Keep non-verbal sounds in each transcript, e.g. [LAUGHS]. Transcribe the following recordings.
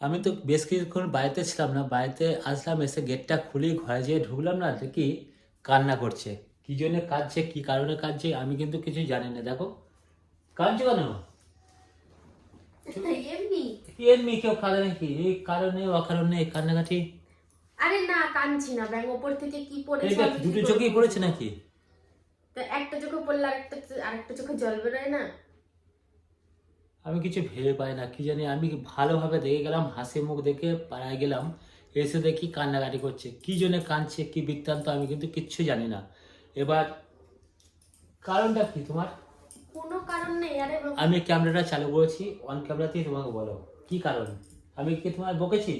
আমি তো বেশ কিছুক্ষণ বাড়িতে ছিলাম না বাড়িতে আসলাম এসে গেটটা খুলে ঘরে যেয়ে ঢুকলাম না দেখি কান্না করছে। কি জন্য কাঁদছে কি কারণে কাঁদছে আমি কিন্তু কিছু জানি না। দেখো কাঁদছে কেন? এমনি? কেউ কাঁদে নাকি? এই কারণে অকারণে কান্নাকাটি? আরে না কাঁদছি না ব্যাং ওপর থেকে কি পড়েছে দুটো চোখেই পড়েছে নাকি? তো একটা চোখে পড়লে আরেকটা আরেকটা চোখে জল বেরোয় না? আমি কিছু ভেবে পাই না কি জানি আমি ভালোভাবে দেখে গেলাম হাসি মুখ দেখে পাড়ায় গেলাম এসে দেখি কান্নাকাটি করছে। কি জন্য কাঁদছে কি বৃত্তান্ত আমি কিন্তু কিচ্ছু জানি না। এবার কারণটা কি তোমার? কোনো কারণ নেই আরে আমি ক্যামেরাটা চালু করেছি অন ক্যামেরাতেই তোমাকে বলো কি কারণ? আমি কি তোমার বকেছি?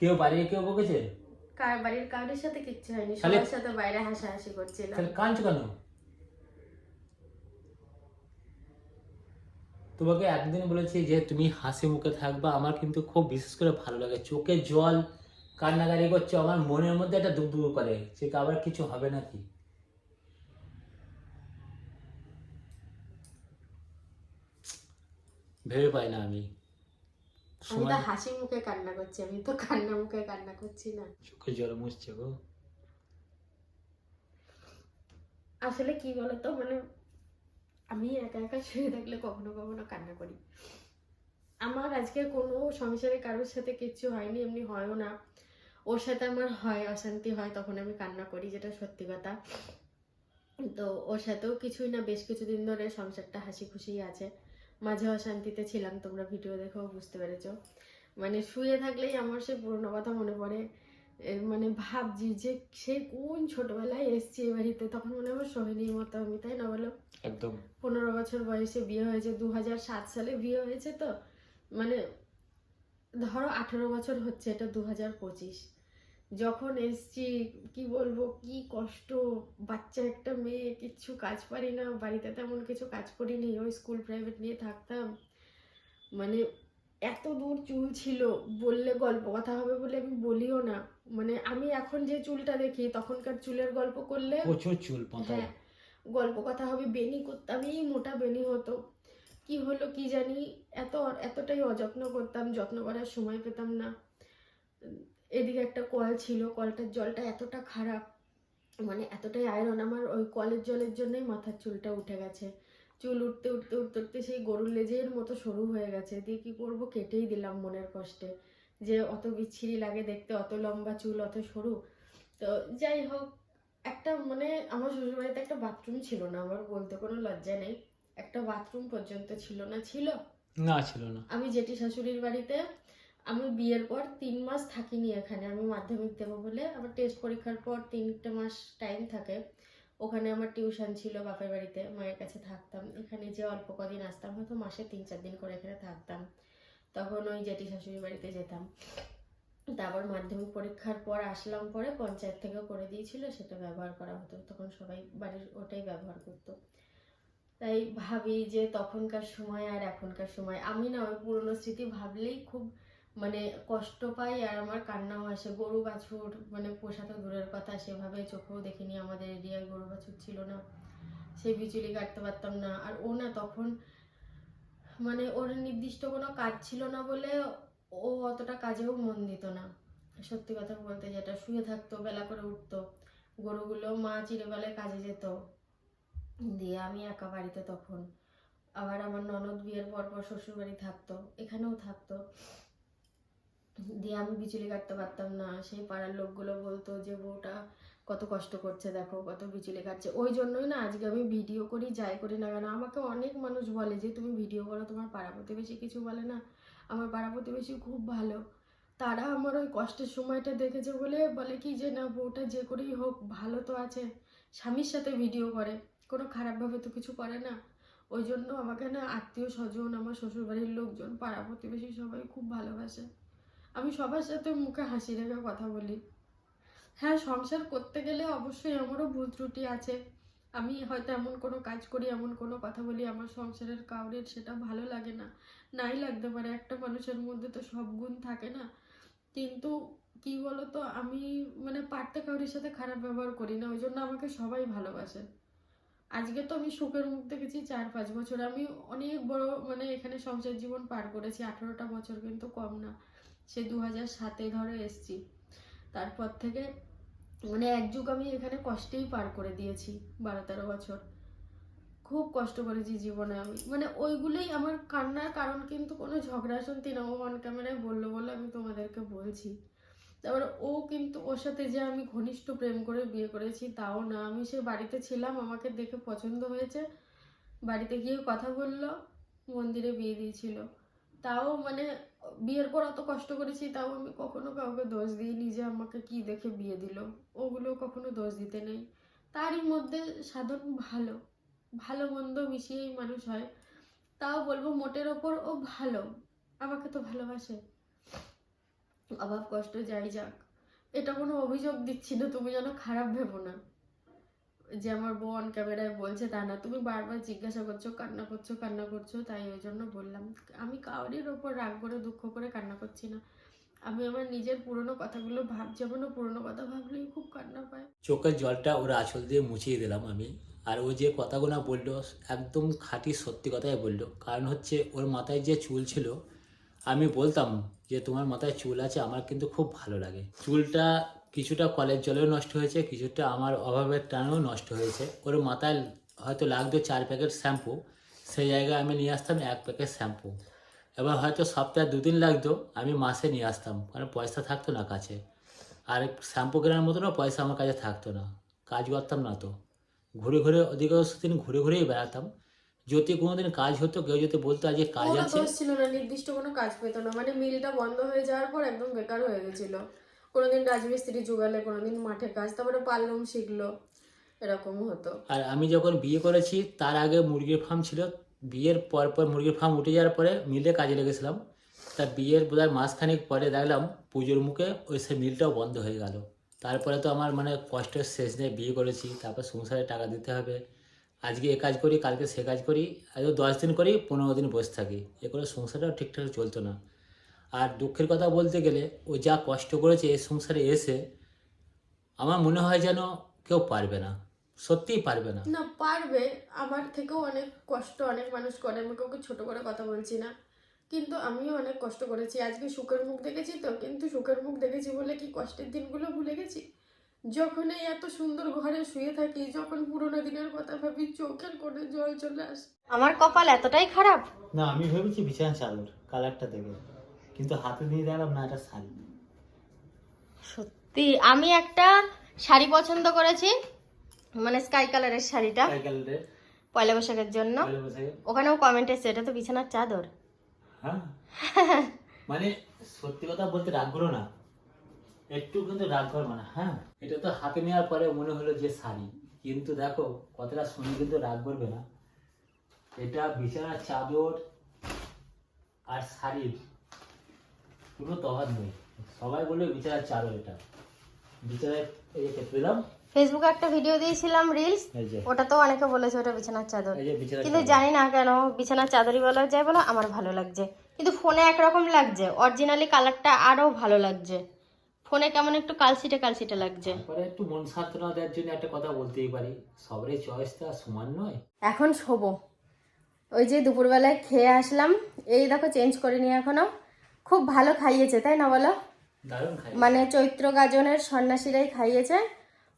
কেউ বাড়িতে কেউ বকেছে? কার বাড়ির কারোর সাথে কিচ্ছু হয়নি সবার সাথে বাইরে হাসাহাসি করছিলাম তাহলে কাঁদছো কেন? তোমাকে একদিন বলেছি যে তুমি হাসি মুখে থাকবা আমার কিন্তু খুব বিশেষ করে ভালো লাগে। চোখে জল কান্নাকারি করছে আমার মনের মধ্যে একটা দুঃখ দুঃখ করে সে আবার কিছু হবে নাকি? ভেবে পাই না আমি। আমি তো হাসি মুখে কান্না করছি আমি তো কান্না মুখে কান্না করছি না। চোখে জল মুছছে গো। আসলে কি বলতো মানে আমি একা একা শুয়ে থাকলে কখনো কখনো কান্না করি। আমার আজকে কোনো সংসারে কারোর সাথে কিচ্ছু হয়নি, এমনি হয়ও না। ওর সাথে আমার হয়, অশান্তি হয়, তখন আমি কান্না করি, যেটা সত্যি কথা। তো ওর সাথেও কিছুই না, বেশ কিছুদিন ধরে সংসারটা হাসি খুশিই আছে। মাঝে অশান্তিতে ছিলাম, তোমরা ভিডিও দেখেও বুঝতে পেরেছ। মানে শুয়ে থাকলেই আমার সেই পুরোনো কথা মনে পড়ে। মানে ভাবছি যে সে কোন ছোটবেলায় এসছি এ বাড়িতে? তখন মনে হয় আমার সোহিনীর মতো আমি তাই না বলো? একদম। পনেরো বছর বয়সে বিয়ে হয়েছে দু সাত সালে বিয়ে হয়েছে তো? মানে ধরো আঠেরো বছর হচ্ছে এটা দু হাজার পঁচিশ। যখন এসছি কি বলব কি কষ্ট বাচ্চা একটা মেয়ে কিচ্ছু কাজ পারি না বাড়িতে তেমন কিছু কাজ করিনি ওই স্কুল প্রাইভেট নিয়ে থাকতাম। মানে এত দূর চুল ছিল বললে গল্প কথা হবে বলে আমি বলিও না। মানে আমি এখন যে চুলটা দেখি তখনকার চুলের গল্প করলে প্রচুর চুল হ্যাঁ গল্প কথা হবে বেনি করতাম এই মোটা বেনি হতো। কি হলো কি জানি এত এতটাই অযত্ন করতাম যত্ন করার সময় পেতাম না। এদিকে একটা কল ছিল কলটার জলটা এতটা খারাপ মানে এতটাই আয়রন আমার ওই কলের জলের জন্যই মাথার চুলটা উঠে গেছে। চুল উঠতে উঠতে উঠতে উঠতে সেই গরুর লেজের মতো সরু হয়ে গেছে। দিয়ে কি করব? কেটেই দিলাম মনের কষ্টে। যে অত বিচ্ছিরি লাগে দেখতে অত লম্বা চুল অত সরু। তো যাই হোক একটা মানে আমার শ্বশুরবাড়িতে একটা বাথরুম ছিল না আমার বলতে কোনো লজ্জা নেই। একটা বাথরুম পর্যন্ত ছিল না ছিল। না ছিল না। আমি জেঠি শাশুড়ির বাড়িতে আমি বিয়ের পর তিন মাস থাকিনি এখানে। আমি মাধ্যমিক দেবো বলে আমার টেস্ট পরীক্ষার পর তিনটে মাস টাইম থাকে। ওখানে আমার টিউশন ছিল, বাপের বাড়িতে, মায়ের কাছে থাকতাম। এখানে যে অল্প কদিন আসতাম, হয়তো মাসে তিন চার দিন করে এখানে থাকতাম। তখন ওই জেঠি শাশুড়ির বাড়িতে যেতাম। তারপর মাধ্যমিক পরীক্ষার পর আসলাম পরে পঞ্চায়েত থেকেও করে দিয়েছিল, সেটা ব্যবহার করা হতো। তখন সবাই বাড়ির ওটাই ব্যবহার করতো। তাই ভাবি যে তখনকার সময় আর এখনকার সময়, আমি না, ওই পুরনো স্মৃতি ভাবলেই খুব মানে কষ্ট পাই আর আমার কান্নাও আসে। গরু বাছুর মানে পোষা তো দূরের কথা সেভাবে চোখেও দেখিনি আমাদের এরিয়ায় গরু বাছুর ছিল না। সে বিচুলি কাটতে পারতাম না। আর ও না তখন মানে ওর নির্দিষ্ট কোনো কাজ ছিল না বলে ও অতটা কাজেও মন দিত না। সত্যি কথা বলতে যেটা, শুয়ে থাকতো, বেলা করে উঠতো, গরুগুলো মা চিরবেলায় কাজে যেত। দিয়ে আমি একা বাড়িতে তখন। আবার আমার ননদ বিয়ের পর পর শ্বশুর বাড়ি থাকতো, এখানেও থাকতো। দিয়ে আমি বিচুলি কাটতে পারতাম না। সেই পাড়ার লোকগুলো বলতো যে, বউটা কত কষ্ট করছে, দেখো কত বিচুলি কাটছে। ওই জন্যই না আজকে আমি ভিডিও করি, যাই করি না কেন, আমাকে অনেক মানুষ বলে যে, তুমি ভিডিও করো, তোমার পাড়া প্রতিবেশী কিছু বলে না? আমার পাড়া প্রতিবেশী খুব ভালো। তারা আমার ওই কষ্টের সময়টা দেখেছে বলে বলে কি যে, না, বউটা যে করেই হোক, ভালো তো আছে, স্বামীর সাথে ভিডিও করে, কোনো খারাপভাবে তো কিছু করে না। ওই জন্য আমাকে না আত্মীয় স্বজন, আমার শ্বশুরবাড়ির লোকজন, পাড়া প্রতিবেশী সবাই খুব ভালোবাসে। আমি সবার সাথে মুখে হাসি রেখে কথা বলি। হ্যাঁ সংসার করতে গেলে অবশ্যই আমারও ভুল ত্রুটি আছে। আমি হয়তো এমন কোনো কাজ করি, এমন কোনো কথা বলি, আমার সংসারের কাউরের সেটা ভালো লাগে না, নাই লাগতে পারে। একটা মানুষের মধ্যে তো সব গুণ থাকে না। কিন্তু কি বলতো, আমি মানে পারতে কাউরির সাথে খারাপ ব্যবহার করি না ওই জন্য আমাকে সবাই ভালোবাসে। আজকে তো আমি সুখের মুখ দেখেছি চার, পাঁচ বছর। আমি অনেক বড় মানে এখানে সংসার জীবন পার করেছি, আঠারোটা বছর কিন্তু কম না। সে দু হাজার সাতে ধরে এসছি। তারপর থেকে মানে এক যুগ আমি এখানে কষ্টেই পার করে দিয়েছি বারো তেরো বছর। খুব কষ্ট করেছি জীবনে আমি। মানে ওইগুলোই আমার কান্নার কারণ, কিন্তু কোনো ঝগড়া শুনতি না। ও অন ক্যামেরায় বলল বলে আমি তোমাদেরকে বলছি। তারপরে ও কিন্তু ওর সাথে যে আমি ঘনিষ্ঠ প্রেম করে বিয়ে করেছি তাও না। আমি সে বাড়িতে ছিলাম, আমাকে দেখে পছন্দ হয়েছে। বাড়িতে গিয়ে কথা বলল, মন্দিরে বিয়ে দিয়েছিল। তাও মানে বিয়ের পর অত কষ্ট করেছি, তাও আমি কখনো কাউকে দোষ দিইনি যে আমাকে কি দেখে বিয়ে দিল। ওগুলো কখনো দোষ দিতে নেই। তারই মধ্যে সাধারণ ভালো ভালো মন্দ মিশিয়েই মানুষ হয়। তাও বলব মোটের ওপর ও ভালো, আমাকে তো ভালোবাসে। অভাব কষ্ট যাই যাক, এটা কোনো অভিযোগ দিচ্ছি না, তুমি যেন খারাপ ভেবো না। যে আমার বউ অন ক্যামেরায় বলছে, তা না, তুমি বারবার জিজ্ঞাসা করছ, কান্না করছ কান্না করছ, তাই ওই জন্য বললাম। আমি কাউরির ওপর রাগ করে, দুঃখ করে কান্না করছি না। আমি আমার নিজের পুরনো কথাগুলো ভাব, যেমন পুরনো কথা ভাবলেই খুব কান্না পায়। চোখের জলটা ওর আঁচল দিয়ে মুছিয়ে দিলাম আমি। আর ও যে কথাগুলো বলল, একদম খাঁটি সত্যি কথাই বলল। কারণ হচ্ছে ওর মাথায় যে চুল ছিল, আমি বলতাম যে, তোমার মাথায় চুল আছে, আমার কিন্তু খুব ভালো লাগে। চুলটা কিছুটা কলের জলেও নষ্ট হয়েছে কিছুটা আমার অভাবের টানেও নষ্ট হয়েছে। ওর মাথায় হয়তো লাগতো চার প্যাকেট শ্যাম্পু সেই জায়গায় আমি নিয়ে আসতাম এক প্যাকেট শ্যাম্পু। এবার হয়তো সপ্তাহে দুদিন লাগতো আমি মাসে নিয়ে আসতাম কারণ পয়সা থাকতো না কাছে। আর শ্যাম্পু কেনার মতনও পয়সা আমার কাছে থাকতো না কাজ করতাম না তো। ঘুরে ঘুরে অধিকাংশ দিন ঘুরে ঘুরেই বেড়াতাম। যদি কোনোদিন কাজ হতো কেউ যদি বলতো আজকে কাজ আছে। ছিল না নির্দিষ্ট কোনো কাজ পেতো না মানে মিলটা বন্ধ হয়ে যাওয়ার পর একদম বেকার হয়ে গেছিল। কোনোদিন রাজমিস্ত্রি জোগালে, কোনোদিন মাঠে কাজ, তারপরে পারলুম শিখলো এরকমও হতো। আর আমি যখন বিয়ে করেছি, তার আগে মুরগির ফার্ম ছিল। বিয়ের পর পর মুরগির ফার্ম উঠে যাওয়ার পরে মিলে কাজে লেগেছিলাম। তা বিয়ের বোধহয় মাসখানেক পরে দেখলাম পুজোর মুখে ওই সে মিলটাও বন্ধ হয়ে গেল। তারপরে তো আমার মানে কষ্টের শেষ নেই, বিয়ে করেছি, তারপর সংসারে টাকা দিতে হবে। আজকে এ কাজ করি, কালকে সে কাজ করি, আজও দশ দিন করি, পনেরো দিন বসে থাকি। এ করে সংসারটাও ঠিকঠাক চলতো না। আর দুঃখের কথা বলতে গেলে ও যা কষ্ট করেছে এই সংসারে এসে আমার মনে হয় যেন কেউ পারবে না। সত্যিই পারবে না। না পারবে। আমার থেকেও অনেক কষ্ট অনেক মানুষ করে। আমি কাউকে ছোট করে কথা বলছি না। কিন্তু আমিও অনেক কষ্ট করেছি। আজকে সুখের মুখ দেখেছি তো। কিন্তু সুখের মুখ দেখেছি বলে কি কষ্টের দিনগুলো ভুলে গেছি? যখন এই এত সুন্দর ঘরে শুয়ে থাকি যখন পুরোনো দিনের কথা ভাবি চোখের কোণে জল চলে আসে। আমার কপাল এতটাই খারাপ? না আমি ভেবেছি বিছানা চাদর কালারটা দেখে। কিন্তু হাতে দিয়ে দেখলাম না এটা শাড়ি। সত্যি আমি একটা শাড়ি পছন্দ করেছি মানে স্কাই কালারের শাড়িটা সাইকেলের পয়লা বৈশাখের জন্য। ওখানেও কমেন্ট এসছে এটা তো বিছানার চাদর। হ্যাঁ? মানে সত্যি কথা বলতে রাগ করো না। একটু কিন্তু রাগ করব না হ্যাঁ? এটা তো হাতে নেওয়ার পরে মনে হলো যে শাড়ি। কিন্তু দেখো কথাটা শুনে কিন্তু রাগ করবে না। এটা বিছানার চাদর আর শাড়ির কোনো তফাৎ নেই। সবাই বলবে বিছানার চাদর এটা। বিছানায় এই যে পেলাম। ফেসবুকে একটা ভিডিও দিয়েছিলাম রিলস ওটা তো অনেকে বলেছে ওটা বিছানার চাদর। কিন্তু জানি না কেন বিছানার চাদরই বলা যায় বলো আমার ভালো লাগছে। কিন্তু ফোনে একরকম লাগছে। অরিজিনালি কালারটা আরও ভালো লাগছে। ফোনে কেমন একটু কালসিটে কালসিটে লাগছে। একটু মন সান্ত্বনা দেওয়ার জন্য একটা কথা বলতেই পারি। সবারই চয়েসটা সমান নয়। এখন শোবো। ওই যে দুপুরবেলায় খেয়ে আসলাম। এই দেখো চেঞ্জ করে করিনি এখনও। খুব ভালো খাইয়েছে তাই না বলো? মানে চৈত্র গাজনের সন্ন্যাসীরাই খাইয়েছে।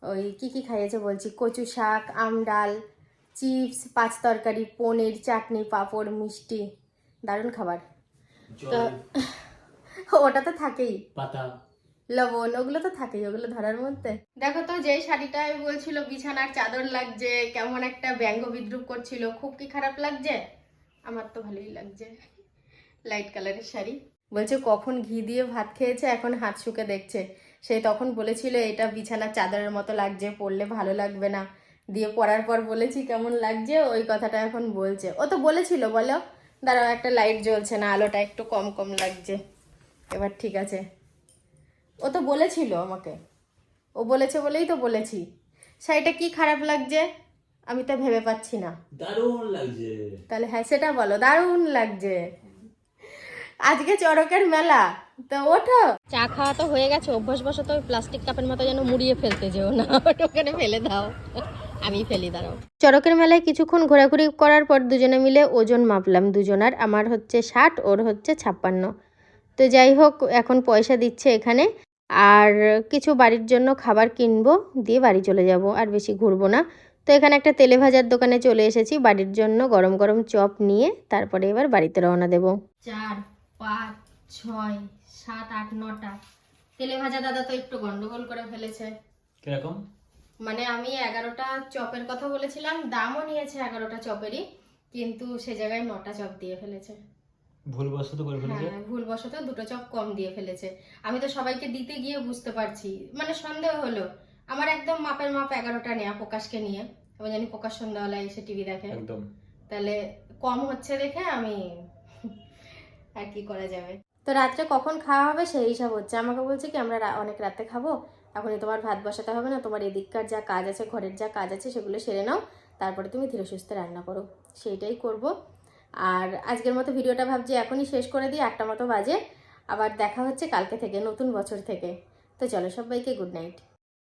ওই কি কি খাইয়েছে বলছি? কচু শাক আম ডাল চিপস পাঁচ তরকারি পনির চাটনি পাঁপড় মিষ্টি। দারুণ খাবার। জল। [LAUGHS] ওটা তো থাকেই। পাতা। লবণ ওগুলো তো থাকেই ওগুলো ধরার মধ্যে। দেখো তো যেই শাড়িটা বলছিল বিছানার চাদর লাগছে কেমন একটা ব্যঙ্গ বিদ্রুপ করছিল খুব কি খারাপ লাগছে? আমার তো ভালোই লাগছে। [LAUGHS] লাইট কালারের শাড়ি। বলছে কখন ঘি দিয়ে ভাত খেয়েছে? এখন হাত শুকে দেখছে। সে তখন বলেছিল এটা বিছানার চাদরের মতো লাগছে পরলে ভালো লাগবে না। দিয়ে পরার পর বলেছি কেমন লাগছে? ওই কথাটা এখন বলছে। ও তো বলেছিল বলো দাঁড়াও একটা লাইট জ্বলছে না আলোটা একটু কম কম লাগছে। এবার ঠিক আছে। ও তো বলেছিল আমাকে। ও বলেছে বলেই তো বলেছি। শাড়িটা কি খারাপ লাগছে? আমি তো ভেবে পাচ্ছি না। দারুণ লাগছে। তাহলে হ্যাঁ সেটা বলো দারুণ লাগছে। আজকে চড়কের মেলা। তো ওঠো। চা খাওয়া তো হয়ে গেছে অভ্যাস বশত ওই প্লাস্টিক কাপের মতো যেন মুড়িয়ে ফেলতে যেও না ওখানে ফেলে দাও। আমি ফেলি দাঁড়াও। চড়কের মেলায় কিছুক্ষণ ঘোরাঘুরি করার পর দুজনে মিলে ওজন মাপলাম দুজনার। আমার হচ্ছে ষাট ওর হচ্ছে ছাপ্পান্ন। তো যাই হোক এখন পয়সা দিচ্ছে এখানে। আর কিছু বাড়ির জন্য খাবার কিনবো দিয়ে বাড়ি চলে যাব আর বেশি ঘুরবো না। তো এখানে একটা তেলে ভাজার দোকানে চলে এসেছি বাড়ির জন্য গরম গরম চপ নিয়ে তারপরে এবার বাড়িতে রওনা দেব। চার। পাঁচ ছয় সাত আট নটা। তেলে ভাজা দাদা তো একটু গন্ডগোল করে ফেলেছে। কীরকম? মানে আমি এগারোটা চপের কথা বলেছিলাম দামও নিয়েছে এগারোটা চপেরই কিন্তু সে জায়গায় নটা চপ দিয়ে ফেলেছে। ভুল বস্তু করে ফেলেছে? হ্যাঁ ভুলবশত দুটো চপ কম দিয়ে ফেলেছে। আমি তো সবাইকে দিতে গিয়ে বুঝতে পারছি মানে সন্দেহ হলো। আমার একদম মাপের মাপ এগারোটা নেয়া প্রকাশকে নিয়ে। আমি জানি প্রকাশ সন্ধ্যাবেলায় এসে টিভি দেখে। একদম। তাহলে কম হচ্ছে দেখে আমি আর কি করা যাবে? তো রাত্রে কখন খাওয়া হবে সেই হিসাব হচ্ছে। আমাকে বলছে কি, আমরা অনেক রাতে খাব। এখনই তোমার ভাত বসাতে হবে না, তোমার এদিককার যা কাজ আছে, ঘরের যা কাজ আছে, সেগুলো সেরে নাও। তারপরে তুমি ধীরে সুস্থে রান্না করো। সেইটাই করব। আর আজকের মতো ভিডিওটা ভাবছি এখনই শেষ করে দিই, একটা মতো বাজে। আবার দেখা হচ্ছে কালকে থেকে, নতুন বছর থেকে। তো চলো সবাইকে গুড নাইট।